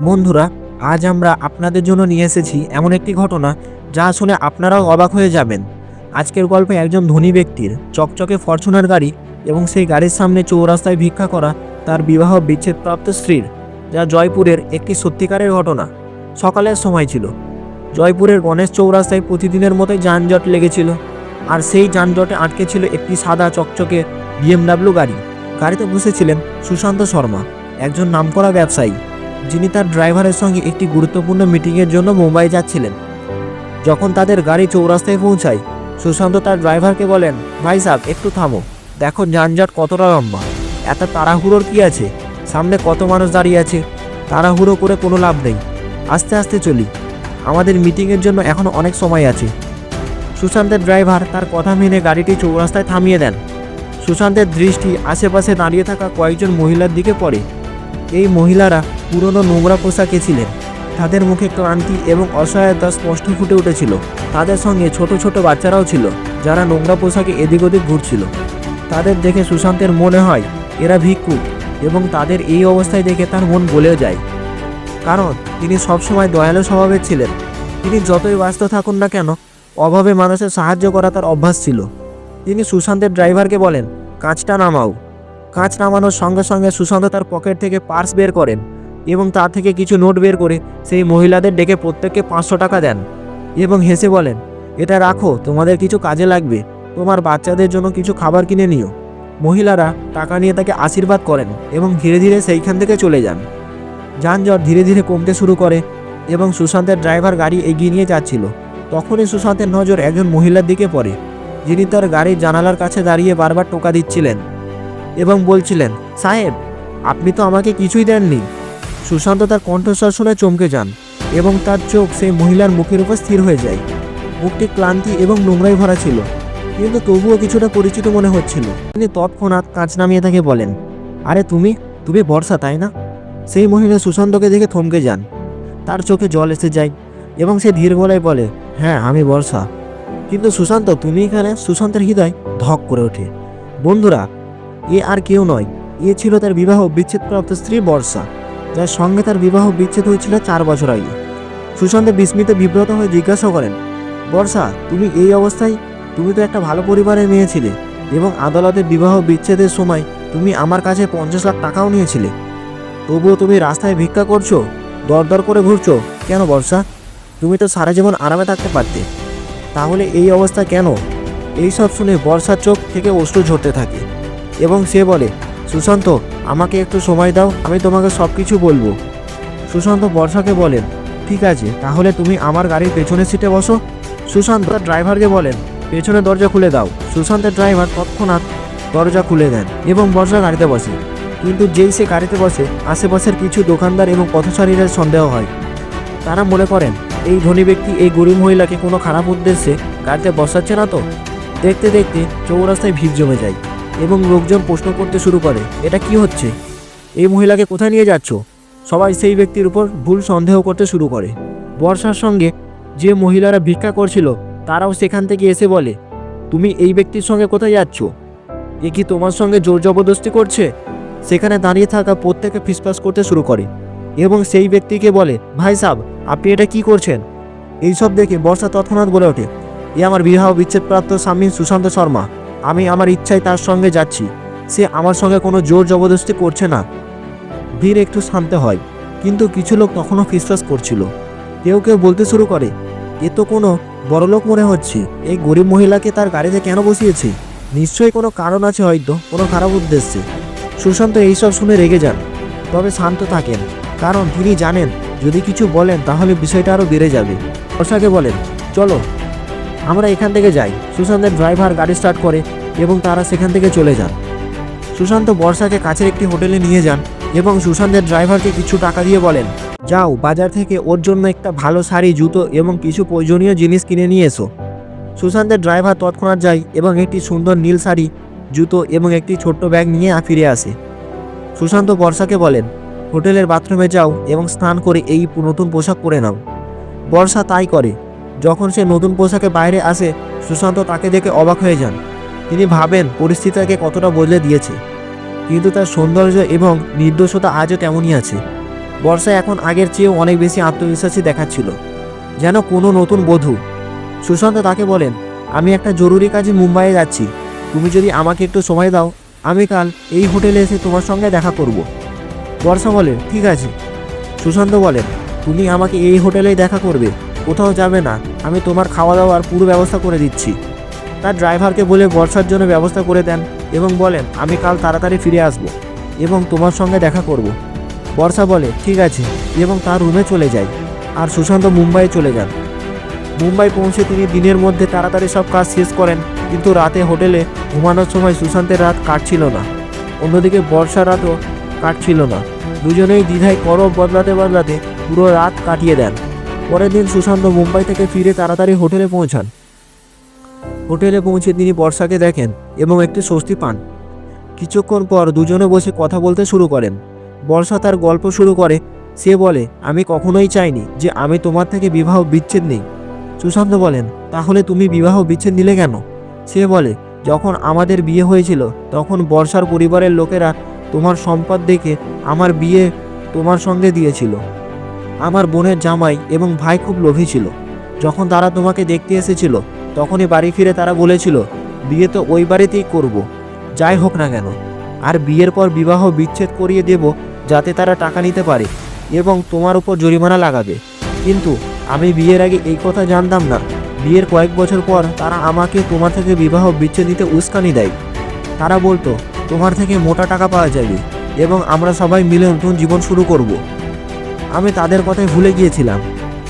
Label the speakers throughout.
Speaker 1: বন্ধুরা, আজ আমরা আপনাদের জন্য নিয়ে এসেছি এমন একটি ঘটনা যা শুনে আপনারাও অবাক হয়ে যাবেন। আজকের গল্পে একজন ধনী ব্যক্তির চকচকে ফরচুনার গাড়ি এবং সেই গাড়ির সামনে চৌরাস্তায় ভিক্ষা করা তার বিবাহ বিচ্ছেদপ্রাপ্ত স্ত্রীর, যা জয়পুরের একটি সত্যিকারের ঘটনা। সকালের সময় ছিল। জয়পুরের গণেশ চৌরাস্তায় প্রতিদিনের মতোই যানজট লেগেছিল আর সেই যানজটে আটকে ছিল একটি সাদা চকচকে বিএমডাব্লিউ গাড়ি। গাড়িতে বসেছিলেন সুশান্ত শর্মা, একজন নামকরা ব্যবসায়ী। যিনি তার ড্রাইভারের সঙ্গে একটি গুরুত্বপূর্ণ মিটিংয়ের জন্য মুম্বাই যাচ্ছিলেন। যখন তাদের গাড়ি চৌরাস্তায় পৌঁছায়, সুশান্ত তার ড্রাইভারকে বলেন, ভাই সাহেব একটু থামো। দেখো যানজট কতটা লম্বা। এত তাড়াহুড়োর কি আছে? সামনে কত মানুষ দাঁড়িয়ে আছে? তাড়াহুড়ো করে কোনো লাভ নেই। আস্তে আস্তে চলি। আমাদের মিটিংয়ের জন্য এখনও অনেক সময় আছে। সুশান্তের ড্রাইভার তার কথা মেনে গাড়িটি চৌরাস্তায় থামিয়ে দেন। সুশান্তের দৃষ্টি আশেপাশে দাঁড়িয়ে থাকা কয়েকজন মহিলার দিকে পড়ে। এই মহিলারা পুরনো নোংরা পোশাকে ছিলেন। তাদের মুখে ক্লান্তি এবং অসহায়তা স্পষ্ট ফুটে উঠেছিল। তাদের সঙ্গে ছোট ছোট বাচ্চারাও ছিল, যারা নোংরা পোশাকে এদিক ওদিক ঘুরছিল। তাদের দেখে সুশান্তের মনে হয়, এরা ভিক্ষুক এবং তাদের এই অবস্থায় দেখে তার মন গলেও যায়। কারণ, তিনি সবসময় দয়ালু স্বভাবের ছিলেন। তিনি যতই ব্যস্ত থাকুন না কেন, অভাবে মানুষের সাহায্য করা তার অভ্যাস ছিল। তিনি সুশান্তের ড্রাইভারকে বলেন, কাঁচটা নামাও। কাঁচ নামানোর সঙ্গে সঙ্গে সুশান্ত তার পকেট থেকে পার্স বের করেন। এবং তার থেকে কিছু নোট বের করে সেই মহিলাদের ডেকে প্রত্যেককে পাঁচশো টাকা দেন এবং হেসে বলেন, এটা রাখো, তোমাদের কিছু কাজে লাগবে। তোমার বাচ্চাদের জন্য কিছু খাবার কিনে নিও। মহিলারা টাকা নিয়ে তাকে আশীর্বাদ করেন এবং ধীরে ধীরে সেইখান থেকে চলে যান। যানজট ধীরে ধীরে কমতে শুরু করে এবং সুশান্তের ড্রাইভার গাড়ি এগিয়ে নিয়ে যাচ্ছিল। তখনই সুশান্তের নজর একজন মহিলার দিকে পড়ে, যিনি তার গাড়ির জানালার কাছে দাঁড়িয়ে বারবার টোকা দিচ্ছিলেন এবং বলছিলেন, সাহেব, আপনি তো আমাকে কিছুই দেননি। সুশান্ত তার কণ্ঠস্বর শুনে চমকে যান এবং তার চোখ সেই মহিলার মুখের উপর স্থির হয়ে যায়। মুখটি ক্লান্তি এবং নোংরায় ভরা ছিল, কিন্তু তবুও কিছুটা পরিচিত মনে হচ্ছিল। তিনি তৎক্ষণাৎ কাঁচ নামিয়ে তাকে বলেন, আরে তুমি তুমি বর্ষা, তাই না? সেই মহিলা সুশান্তকে দেখে থমকে যান। তার চোখে জল এসে যায় এবং সে ধীর গলায় বলে হ্যাঁ আমি বর্ষা। কিন্তু সুশান্ত, তুমি এখানে সুশান্তের হৃদয় ধক করে ওঠে। বন্ধুরা, এ আর কেউ নয়। এ ছিল তার বিবাহ বিচ্ছেদপ্রাপ্ত স্ত্রী বর্ষা। যার সঙ্গে তার বিবাহ বিচ্ছেদ হয়েছিল চার বছর আগে। সুশান্ত বিস্মিত বিব্রত হয়ে জিজ্ঞাসা করেন, বর্ষা, তুমি এই অবস্থায়, তুমি তো একটা ভালো পরিবারের মেয়ে ছিলে এবং আদালতে বিবাহ বিচ্ছেদের সময় তুমি আমার কাছে পঞ্চাশ লাখ টাকাও নিয়েছিলে। তবুও তুমি রাস্তায় ভিক্ষা করছ, দরদর করে ঘুরছো, কেন বর্ষা? তুমি তো সারা জীবন আরামে থাকতে পারতে। তাহলে এই অবস্থা কেন? এইসব শুনে বর্ষার চোখ থেকে অশ্রু ঝরতে থাকে এবং সে বলে, সুশান্ত আমাকে একটু সময় দাও, আমি তোমাকে সব কিছু বলব। সুশান্ত বর্ষাকে বলেন, ঠিক আছে, তাহলে তুমি আমার গাড়ির পেছনের সিটে বসো। সুশান্ত ড্রাইভারকে বলেন পেছনে দরজা খুলে দাও। সুশান্তের ড্রাইভার তৎক্ষণাৎ দরজা খুলে দেন এবং বর্ষা গাড়িতে বসে। কিন্তু যেই সে গাড়িতে বসে, আশেপাশের কিছু দোকানদার এবং পথচারীদের সন্দেহ হয়। তারা মনে করেন, এই ধনী ব্যক্তি, এই গরিব মহিলাকে কোনো খারাপ উদ্দেশ্যে গাড়িতে বসাচ্ছে না তো? দেখতে দেখতে চৌরাস্তায় ভিড় জমে যায়। এবং লোকজন প্রশ্ন করতে শুরু করে, এটা কি হচ্ছে? এই মহিলাকে কোথায় নিয়ে যাচ্ছ? সবাই সেই ব্যক্তির উপর ভুল সন্দেহ করতে শুরু করে। বর্ষার সঙ্গে যে মহিলারা ভিক্ষা করছিল, তারাও সেখান থেকে এসে বলে, তুমি এই ব্যক্তির সঙ্গে কোথায় যাচ্ছ? এ কি তোমার সঙ্গে জোর জবরদস্তি করছে? সেখানে দাঁড়িয়ে থাকা প্রত্যেকে ফিসফাস করতে শুরু করে এবং সেই ব্যক্তিকে বলে, ভাই সাব, আপনি এটা কি করছেন? এইসব দেখে বর্ষা তৎক্ষণাৎ বলে ওঠে, এ আমার বিবাহ বিচ্ছেদপ্রাপ্ত স্বামী সুশান্ত শর্মা। আমি আমার ইচ্ছায় তার সঙ্গে যাচ্ছি। সে আমার সঙ্গে কোনো জোর জবরদস্তি করছে না। ভিড় একটু শান্ত হয়, কিন্তু কিছু লোক তখনও ফিসফাস করছিল। কেউ কেউ বলতে শুরু করে, এ তো কোনো বড়লোক মনে হচ্ছে। এই গরিব মহিলাকে তার গাড়িতে কেন বসিয়েছে? নিশ্চয়ই কোনো কারণ আছে হয়তো, কোনো খারাপ উদ্দেশ্যে। সুশান্ত এইসব শুনে রেগে যান, তবে শান্ত থাকেন। কারণ তিনি জানেন, যদি কিছু বলেন তাহলে বিষয়টা আরও বেড়ে যাবে। বর্ষাকে বলেন, চলো আমরা এখান থেকে যাই। সুশান্তের ড্রাইভার গাড়ি স্টার্ট করে এবং তারা সেখান থেকে চলে যান। সুশান্ত বর্ষাকে কাছের একটি হোটেলে নিয়ে যান এবং সুশান্তের ড্রাইভারকে কিছু টাকা দিয়ে বলেন, যাও, বাজার থেকে ওর জন্য একটা ভালো শাড়ি, জুতো এবং কিছু প্রয়োজনীয় জিনিস কিনে নিয়ে এসো। সুশান্তের ড্রাইভার তৎক্ষণাৎ যায় এবং একটি সুন্দর নীল শাড়ি, জুতো এবং একটি ছোট্ট ব্যাগ নিয়ে ফিরে আসে। সুশান্ত বর্ষাকে বলেন, হোটেলের বাথরুমে যাও এবং স্নান করে এই নতুন পোশাক পরে নাও। বর্ষা তাই করে। যখন সে নতুন পোশাকে বাইরে আসে, সুশান্ত তাকে দেখে অবাক হয়ে যান। তিনি ভাবেন পরিস্থিতি তাকে কতটা বদলে দিয়েছে। কিন্তু তার সৌন্দর্য এবং নির্দোষতা আজও তেমনই আছে। বর্ষা এখন আগের চেয়েও অনেক বেশি আত্মবিশ্বাসী দেখাচ্ছিল, যেন কোনো নতুন বধূ। সুশান্ত তাকে বলেন, আমি একটা জরুরি কাজে মুম্বাইয়ে যাচ্ছি। তুমি যদি আমাকে একটু সময় দাও, আমি কাল এই হোটেলে এসে তোমার সঙ্গে দেখা করব। বর্ষা বলে, ঠিক আছে। সুশান্ত বলেন, তুমি আমাকে এই হোটেলেই দেখা করবে। কোথাও যাবে না। আমি তোমার খাওয়া দাওয়ার পুরো ব্যবস্থা করে দিচ্ছি। তার ড্রাইভারকে বলে বর্ষার জন্য ব্যবস্থা করে দেন এবং বলেন, আমি কাল তাড়াতাড়ি ফিরে আসব এবং তোমার সঙ্গে দেখা করব। বর্ষা বলে, ঠিক আছে। এবং তার রুমে চলে যায়। আর সুশান্ত মুম্বাই চলে যান। মুম্বাই পৌঁছে তিনি দিনের মধ্যে তাড়াতাড়ি সব কাজ শেষ করেন, কিন্তু রাতে হোটেলে ঘুমানোর সময় সুশান্তের রাত কাটছিল না। অন্যদিকে বর্ষার রাতও কাটছিল না। দুজনেই দ্বিধায় করব বদলাতে বদলাতে পুরো রাত কাটিয়ে দেন। পরের দিন সুশান্ত মুম্বাই থেকে ফিরে তাড়াতাড়ি হোটেলে পৌঁছান। হোটেলে পৌঁছে তিনি বর্ষাকে দেখেন এবং একটি স্বস্তি পান। কিছুক্ষণ পর দুজনে বসে কথা বলতে শুরু করেন। বর্ষা তার গল্প শুরু করে, সে বলে, আমি কখনোই চাইনি যে আমি তোমার থেকে বিবাহ বিচ্ছেদ নেই। সুশান্ত বলেন, তাহলে তুমি বিবাহ বিচ্ছেদ নিলে কেন? সে বলে, যখন আমাদের বিয়ে হয়েছিল, তখন বর্ষার পরিবারের লোকেরা তোমার সম্পদ দেখে আমার বিয়ে তোমার সঙ্গে দিয়েছিল। আমার বোনের জামাই এবং ভাই খুব লোভী ছিল। যখন তারা তোমাকে দেখতে এসেছিল, তখনই বাড়ি ফিরে তারা বলেছিল, বিয়ে তো ওই বাড়িতেই করব। যাই হোক না কেন। আর বিয়ের পর বিবাহ বিচ্ছেদ করিয়ে দেব যাতে তারা টাকা নিতে পারে এবং তোমার উপর জরিমানা লাগাবে। কিন্তু আমি বিয়ের আগে এই কথা জানতাম না। বিয়ের কয়েক বছর পর তারা আমাকে তোমার থেকে বিবাহ বিচ্ছেদ দিতে উস্কানি দেয়। তারা বলতো, তোমার থেকে মোটা টাকা পাওয়া যাবে এবং আমরা সবাই মিলে নতুন জীবন শুরু করব। আমি তাদের কথায় ভুলে গিয়েছিলাম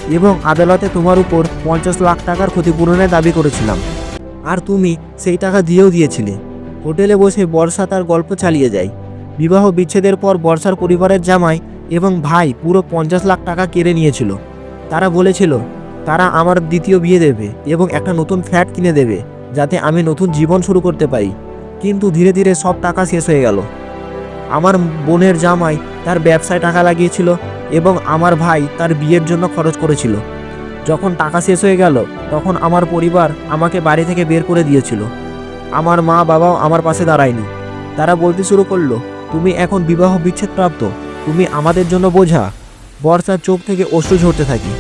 Speaker 1: এবং আদালতে তোমার উপর পঞ্চাশ লাখ টাকার ক্ষতিপূরণের দাবি করেছিলাম। আর তুমি সেই টাকা দিয়েও দিয়েছিলে। হোটেলে বসে বর্ষা তার গল্প চালিয়ে যায়। বিবাহ বিচ্ছেদের পর বর্ষার পরিবারের জামাই এবং ভাই পুরো পঞ্চাশ লাখ টাকা কেড়ে নিয়েছিল। তারা বলেছিল, তারা আমার দ্বিতীয় বিয়ে দেবে এবং একটা নতুন ফ্ল্যাট কিনে দেবে, যাতে আমি নতুন জীবন শুরু করতে পারি। কিন্তু ধীরে ধীরে সব টাকা শেষ হয়ে গেল। আমার বোনের জামাই তার ব্যবসায় টাকা লাগিয়েছিল এবং আমার ভাই তার বিয়ের জন্য খরচ করেছিল। যখন টাকা শেষ হয়ে গেল, তখন আমার পরিবার আমাকে বাড়ি থেকে বের করে দিয়েছিল। আমার মা বাবাও আমার পাশে দাঁড়ায়নি। তারা বলতে শুরু করল, তুমি এখন বিবাহ বিচ্ছেদ প্রাপ্ত, তুমি আমাদের জন্য বোঝা, বর্ষার চোখ থেকে অশ্রু ঝরতে থাকে।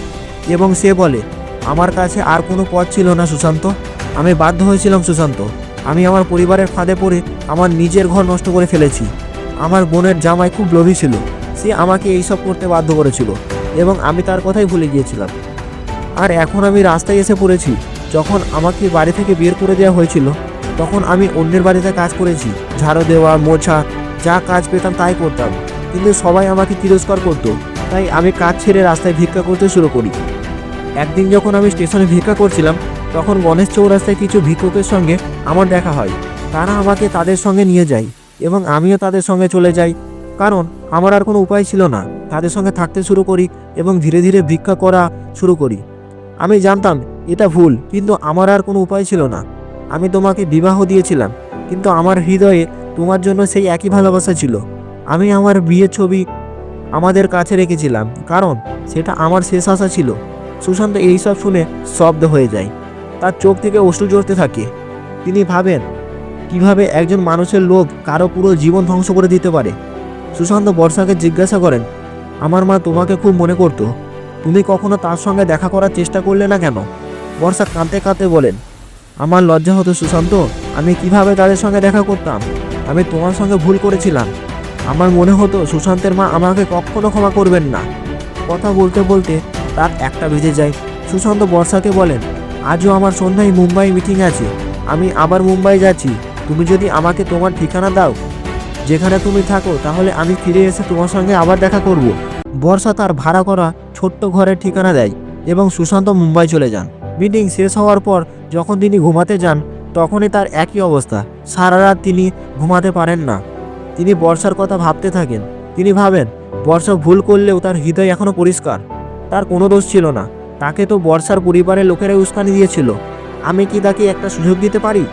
Speaker 1: এবং সে বলে, আমার কাছে আর কোনো পথ ছিল না, সুশান্ত। আমি বাধ্য হয়েছিলাম, সুশান্ত। আমি আমার পরিবারের ফাঁদে পড়ে আমার নিজের ঘর নষ্ট করে ফেলেছি। আমার বোনের জামাই খুব লোভী ছিল। সে আমাকে এইসব করতে বাধ্য করেছিল এবং আমি তার কথাই ভুলে গিয়েছিলাম। আর এখন আমি রাস্তায় এসে পড়েছি। যখন আমাকে বাড়ি থেকে বের করে দেওয়া হয়েছিল, তখন আমি অন্যের বাড়িতে কাজ করেছি। ঝাড়ু দেওয়া, মোছা, যা কাজ পেতাম তাই করতাম। কিন্তু সবাই আমাকে তিরস্কার করতো। তাই আমি কাজ ছেড়ে রাস্তায় ভিক্ষা করতে শুরু করি। একদিন যখন আমি স্টেশনে ভিক্ষা করছিলাম, তখন গণেশ চৌরাস্তায় কিছু ভিক্ষুকের সঙ্গে আমার দেখা হয়। তারা আমাকে তাদের সঙ্গে নিয়ে যায়। এবং আমিও তাদের সঙ্গে চলে যাই। কারণ আমার আর কোনো উপায় ছিল না। তাদের সঙ্গে থাকতে শুরু করি এবং ধীরে ধীরে ভিক্ষা করা শুরু করি। আমি জানতাম, এটা ভুল, কিন্তু আমার আর কোনো উপায় ছিল না। আমি তোমাকে বিবাহ দিয়েছিলাম, কিন্তু আমার হৃদয়ে তোমার জন্য সেই একই ভালোবাসা ছিল। আমি আমার বিয়ের ছবি আমাদের কাছে রেখেছিলাম, কারণ সেটা আমার শেষ আশা ছিল। সুশান্ত এইসব শুনে শব্দ হয়ে যায়। তার চোখ থেকে অশ্রু ঝরতে থাকে। তিনি ভাবেন কীভাবে একজন মানুষের লোভ কারও পুরো জীবন ধ্বংস করে দিতে পারে? সুশান্ত বর্ষাকে জিজ্ঞাসা করেন, আমার মা তোমাকে খুব মনে করতো। তুমি কখনো তার সঙ্গে দেখা করার চেষ্টা করলে না কেন? বর্ষা কাঁদতে কাঁদতে বলেন, আমার লজ্জা হতো সুশান্ত, আমি কীভাবে তাদের সঙ্গে দেখা করতাম? আমি তোমার সঙ্গে ভুল করেছিলাম। আমার মনে হতো সুশান্তের মা আমাকে কখনো ক্ষমা করবেন না। কথা বলতে বলতে রাত একটা বেজে যায়। সুশান্ত বর্ষাকে বলেন, আজও আমার সন্ধ্যায় মুম্বাই মিটিং আছে। আমি আবার মুম্বাই যাচ্ছি। তুমি যদি আমাকে তোমার ঠিকানা দাও, যেখানে তুমি থাকো, তাহলে আমি ফিরে এসে তোমার সঙ্গে আবার দেখা করব। বর্ষা তার ভাড়া করা ছোট্ট ঘরের ঠিকানা দেয় এবং সুশান্ত মুম্বাই চলে যান। মিটিং শেষ হওয়ার পর যখন তিনি ঘুমাতে যান, তখনই তার একই অবস্থা। সারা রাত তিনি ঘুমাতে পারেন না। তিনি বর্ষার কথা ভাবতে থাকেন। তিনি ভাবেন, বর্ষা ভুল করলেও তার হৃদয় এখনও পরিষ্কার। তার কোনো দোষ ছিল না। তাকে তো বর্ষার পরিবারের লোকেরাই উস্কানি দিয়েছিল। আমি কি তাকে একটা সুযোগ দিতে পারি?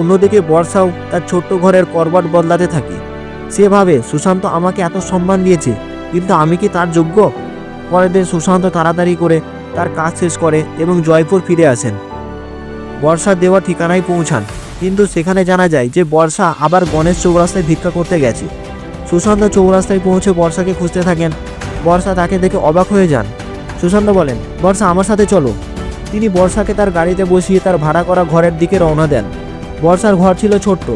Speaker 1: অন্যদিকে বর্ষাও তার ছোট্ট ঘরের করবাট বদলাতে থাকে। সে ভাবে সুশান্ত আমাকে এত সম্মান দিয়েছে, কিন্তু আমি কি তার যোগ্য? পরের দিন সুশান্ত তাড়াতাড়ি করে তার কাজ শেষ করে এবং জয়পুর ফিরে আসেন। বর্ষা দেওয়া ঠিকানায় পৌঁছান, কিন্তু সেখানে জানা যায় যে বর্ষা আবার গণেশ চৌরাস্তায় ভিক্ষা করতে গেছে। সুশান্ত চৌরাস্তায় পৌঁছে বর্ষাকে খুঁজতে থাকেন। বর্ষা তাকে দেখে অবাক হয়ে যান। সুশান্ত বলেন, বর্ষা, আমার সাথে চলো। তিনি বর্ষাকে তার গাড়িতে বসিয়ে তার ভাড়া করা ঘরের দিকে রওনা দেন। বর্ষার ঘর ছিল ছোট্ট,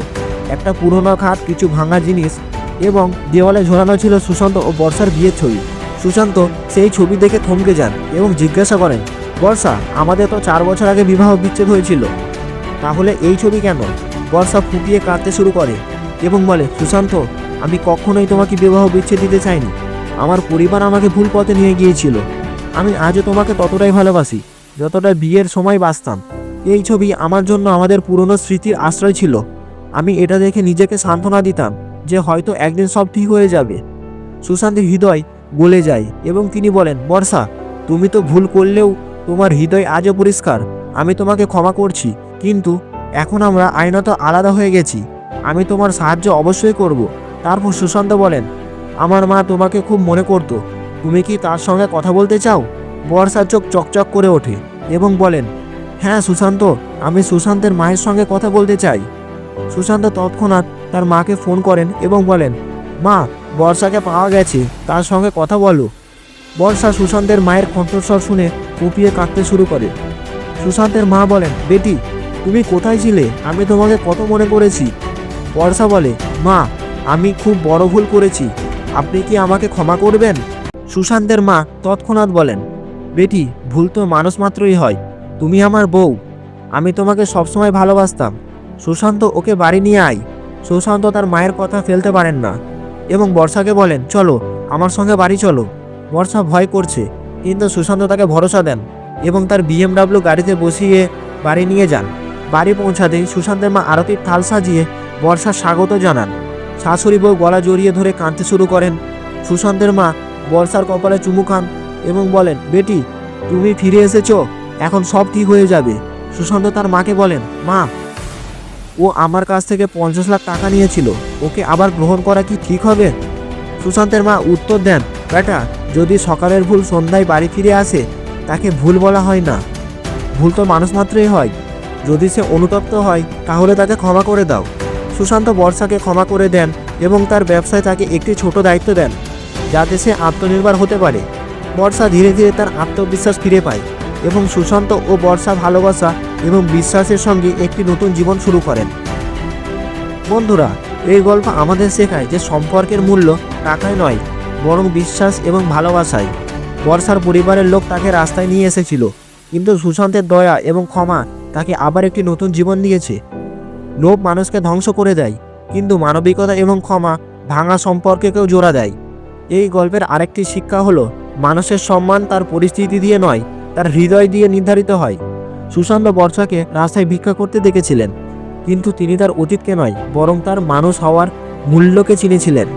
Speaker 1: একটা পুরনো খাট, কিছু ভাঙা জিনিস এবং দেওয়ালে ঝোলানো ছিল সুশান্ত ও বর্ষার বিয়ের ছবি। সুশান্ত সেই ছবি দেখে থমকে যান এবং জিজ্ঞাসা করেন, বর্ষা, আমাদের তো চার বছর আগে বিবাহ বিচ্ছেদ হয়েছিল। তাহলে এই ছবি কেন? বর্ষা ফুটিয়ে কাঁদতে শুরু করে এবং বলে, সুশান্ত, আমি কখনোই তোমাকে বিবাহ বিচ্ছেদ দিতে চাইনি। আমার পরিবার আমাকে ভুল পথে নিয়ে গিয়েছিল। আমি আজও তোমাকে ততটাই ভালোবাসি, যতটা বিয়ের সময় বাঁচতাম। এই ছবি আমার জন্য আমাদের পুরনো স্মৃতির আশ্রয় ছিল। আমি এটা দেখে নিজেকে সান্ত্বনা দিতাম যে হয়তো একদিন সব ঠিক হয়ে যাবে। সুশান্তের হৃদয় গলে যায় এবং তিনি বলেন, বর্ষা, তুমি তো ভুল করলেও তোমার হৃদয় আজও পরিষ্কার। আমি তোমাকে ক্ষমা করছি, কিন্তু এখন আমরা আইনত আলাদা হয়ে গেছি। আমি তোমার সাহায্য অবশ্যই করব। তারপর সুশান্ত বলেন, আমার মা তোমাকে খুব মনে করতো। তুমি কি তার সঙ্গে কথা বলতে চাও? বর্ষার চোখ চকচক করে ওঠে এবং বলেন হ্যাঁ সুশান্ত, আমি সুশান্তের মায়ের সঙ্গে কথা বলতে চাই। সুশান্ত তৎক্ষণাৎ তার মাকে ফোন করেন এবং বলেন, মা, বর্ষাকে পাওয়া গেছে, তার সঙ্গে কথা বলো। বর্ষা সুশান্তের মায়ের কণ্ঠস্বর শুনে কুপিয়ে কাঁদতে শুরু করে। সুশান্তের মা বলেন, বেটি, তুমি কোথায় ছিলে? আমি তোমাকে কত মনে করেছি। বর্ষা বলে, মা, আমি খুব বড় ভুল করেছি। আপনি কি আমাকে ক্ষমা করবেন? সুশান্তের মা তৎক্ষণাৎ বলেন, বেটি, ভুল তো মানুষ মাত্রই হয়। তুমি আমার বউ। আমি তোমাকে সবসময় ভালোবাসতাম। সুশান্ত, ওকে বাড়ি নিয়ে আয়। সুশান্ত তার মায়ের কথা ফেলতে পারেন না। এবং বর্ষাকে বলেন, চলো, আমার সঙ্গে বাড়ি চলো। বর্ষা ভয় করছে, কিন্তু সুশান্ত তাকে ভরসা দেন এবং তার বিএমডাব্লিউ গাড়িতে বসিয়ে বাড়ি নিয়ে যান। বাড়ি পৌঁছাতেই সুশান্তের মা আরতির থাল সাজিয়ে বর্ষার স্বাগত জানান। শাশুড়ি বউ গলা জড়িয়ে ধরে কাঁদতে শুরু করেন। সুশান্তের মা বর্ষার কপালে চুমু খান এবং বলেন, বেটি, তুমি ফিরে এসেছ? এখন সব ঠিক হয়ে যাবে। সুশান্ত তার মাকে বলেন, মা, ও আমার কাছ থেকে পঞ্চাশ লাখ টাকা নিয়েছিল, ওকে আবার গ্রহণ করা কি ঠিক হবে? সুশান্তের মা উত্তর দেন, বেটা, যদি সকালের ভুল সন্ধ্যায় বাড়ি ফিরে আসে, তাকে ভুল বলা হয় না। ভুল তো মানুষ মাত্রই হয়। যদি সে অনুতপ্ত হয়, তাহলে তাকে ক্ষমা করে দাও। সুশান্ত বর্ষাকে ক্ষমা করে দেন এবং তার ব্যবসায় তাকে একটি ছোট দায়িত্ব দেন, যাতে সে আত্মনির্ভর হতে পারে। বর্ষা ধীরে ধীরে তার আত্মবিশ্বাস ফিরে পায়। এবং সুশান্ত ও বর্ষা ভালোবাসা এবং বিশ্বাসের সঙ্গে একটি নতুন জীবন শুরু করেন। বন্ধুরা, এই গল্প আমাদের শেখায় যে সম্পর্কের মূল্য টাকায় নয়, বরং বিশ্বাস এবং ভালোবাসায়। বর্ষার পরিবারের লোক তাকে রাস্তায় নিয়ে এসেছিল, কিন্তু সুশান্তের দয়া এবং ক্ষমা তাকে আবার একটি নতুন জীবন দিয়েছে। লোভ মানুষকে ধ্বংস করে দেয়, কিন্তু মানবিকতা এবং ক্ষমা ভাঙা সম্পর্কেকেও জোড়া দেয়। এই গল্পের আরেকটি শিক্ষা হলো, মানুষের সম্মান তার পরিস্থিতি দিয়ে নয় তার হৃদয় দিয়ে নির্ধারিত হয়। সুশান্ত বর্ষাকে রাস্তায় ভিক্ষা করতে দেখেছিলেন। কিন্তু তিনি তার অতীতকে নয়, বরং তার মানুষ হওয়ার মূল্যকে চিনেছিলেন।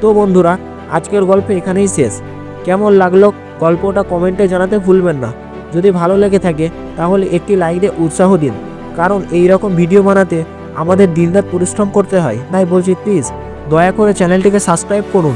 Speaker 1: তো বন্ধুরা, আজকের গল্প এখানেই শেষ। কেমন লাগল গল্পটা কমেন্টে জানাতে ভুলবেন না। যদি ভালো লেগে থাকে, তাহলে একটি লাইকে উৎসাহ দিন। কারণ এই রকম ভিডিও বানাতে আমাদের দিনরাত পরিশ্রম করতে হয়। তাই বলছি প্লিজ দয়া করে চ্যানেলটিকে সাবস্ক্রাইব করুন।